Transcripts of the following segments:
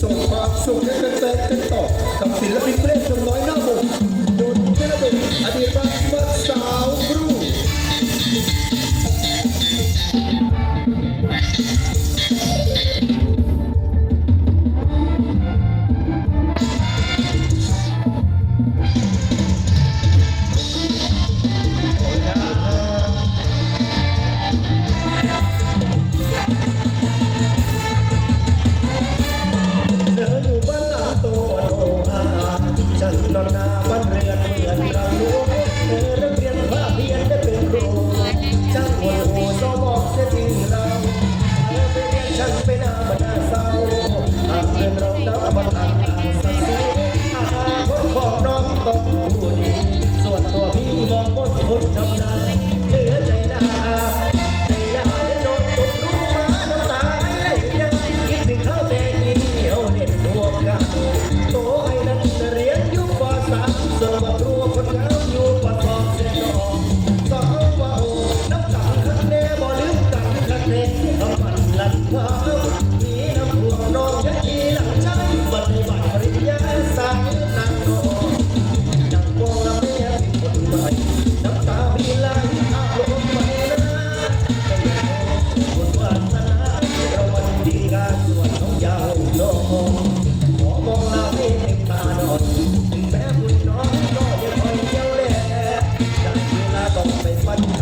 ส่งความสุขให้แฟนๆกันต่อกับศิลปินเพลงจำน้อยน้ Oh space, but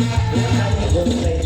ใจ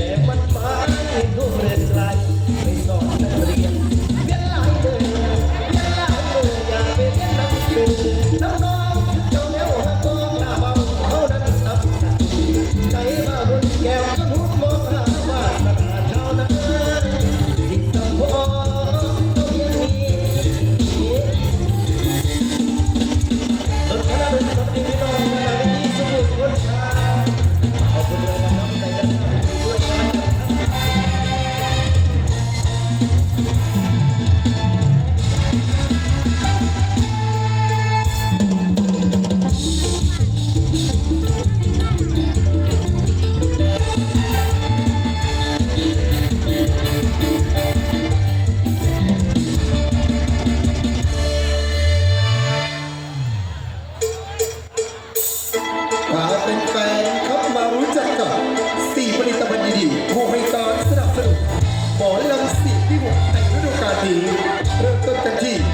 eu tô aqui.